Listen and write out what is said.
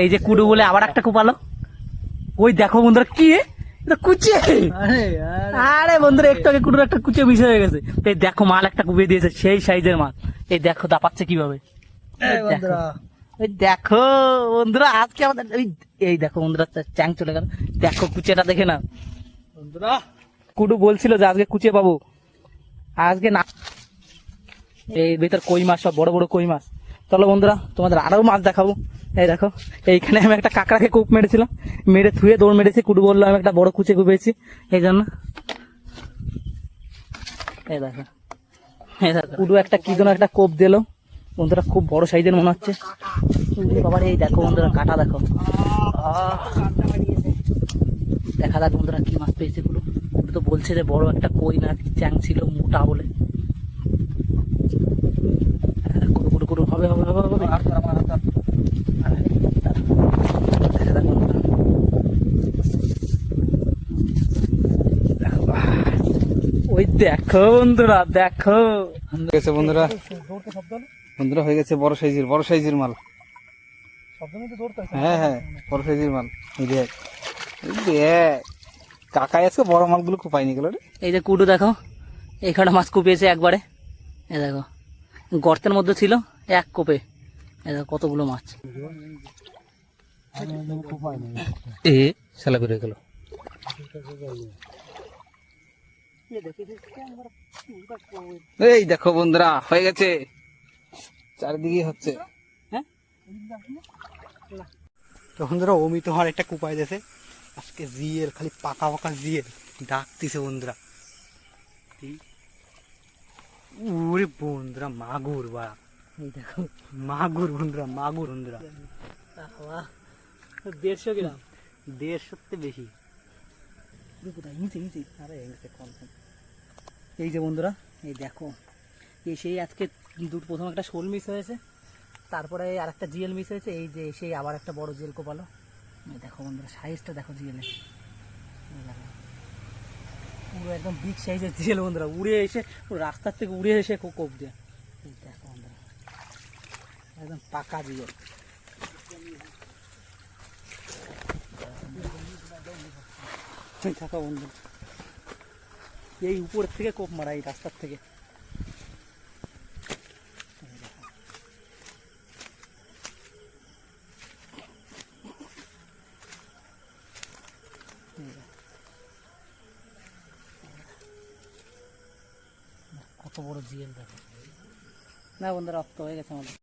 এই যে কুডু বলে আবার একটা কুপালো ওই দেখো বন্ধুরা কি কুচে। আরে বন্ধুরা একটু আগে কুটুর একটা কুচে মিশে হয়ে গেছে। এই দেখো মাল একটা কুপিয়ে দিয়েছে সেই সাইজের মাল। এই দেখো দাপাচ্ছে কীভাবে? দেখো। বন্ধুরা। ওই দেখো বন্ধুরা আজকে আমাদের ওই এই দেখো বন্ধুরা চ্যাং চলে গেল। দেখো কুচেটা দেখে না বন্ধুরা। কুডু বলছিল যে আজকে কুচে পাবো। আজকে না এই ভেতর কই মাছ সব বড় বড় কই মাছ। চলো বন্ধুরা তোমাদের আরও মাছ দেখাবো। এই দেখো, এইখানে আমি একটা কাঁকড়াকে কূপ মেরেছিলাম। মেরে থুয়ে দৌড় মেরেছি কুডু বলল, আমি একটা বড় কুচে কুপেছি। এই জন্য। এই দেখো এই দেখো। কুডু একটা কি যেন একটা কোপ দিল। বন্ধুরা, খুব বড় সাইজের মনে হচ্ছে। বাবার এই দেখো বন্ধুরা, কাটা দেখো। দেখা যাক বন্ধুরা কি মাছ পেয়েছে ওটা তো বলছে যে বড় একটা কই না, কি চ্যাং ছিল, মোটা বলে হ্যাঁ, কুড়ু কুড়ু কুড়ু হবে হবে হবে হবে আর তোর আমার হাত আরে, দাঁড়া। দেখা যাক বন্ধুরা। দেখো, আহ, ওই দেখো বন্ধুরা দেখো। গেছে বন্ধুরা। বন্ধুরা হয়ে গেছে বড় সাইজের বড় সাইজের মাল। হয়। হ্যাঁ বড় সাইজের মাল। এই দেখ এই দেখ। কাকাই আজকে বড় মালগুলো খুব পাইনি গেল রে। এই যে কুটু দেখো এখানে মাছ কুপিয়েছে একবারে। এই দেখো গর্তের মধ্যে ছিল এক কোপে। এই দেখো কতগুলো মাছ। এ শালা করে গেল। এই দেখো বন্ধুরা হয়ে গেছে। চারিদিকে হচ্ছে। হ্যাঁ? তো বন্ধুরা অমি তোমার একটা কুপাই দিয়েছে। আজকে জিয়ের খালি পাকা পাকা জিয়ের ডাকতিছে বন্ধুরা। ওরে বন্ধুরা মাগুর বা এই দেখো মাগুর বন্ধুরা মাগুর বন্ধুরা। বাহ, দেড়শো গ্রাম। দেড়শোতে বেশি। এই যে বন্ধুরা, এই দেখো, এই সেই আজকে দুটো প্রথম একটা শোল মিস হয়েছে, তারপরে আর একটা জিএল মিস হয়েছে, এই যে সেই আবার একটা বড় জিএল কোপালো। দেখো বন্ধুরা সাইজটা দেখো জিএলের পুরো একদম বিগ সাইজের জিএল বন্ধুরা, উড়ে এসে রাস্তার থেকে উড়ে এসে কোপ দিয়ে। দেখো বন্ধুরা, একদম পাকা জিএল। তুমি থাকো বন্ধু। এই উপর থেকে কোপ মারা এই রাস্তার থেকে। কত বড় জিএল দেখো। না বন্ধুরা রক্ত হয়ে গেছে আমাদের।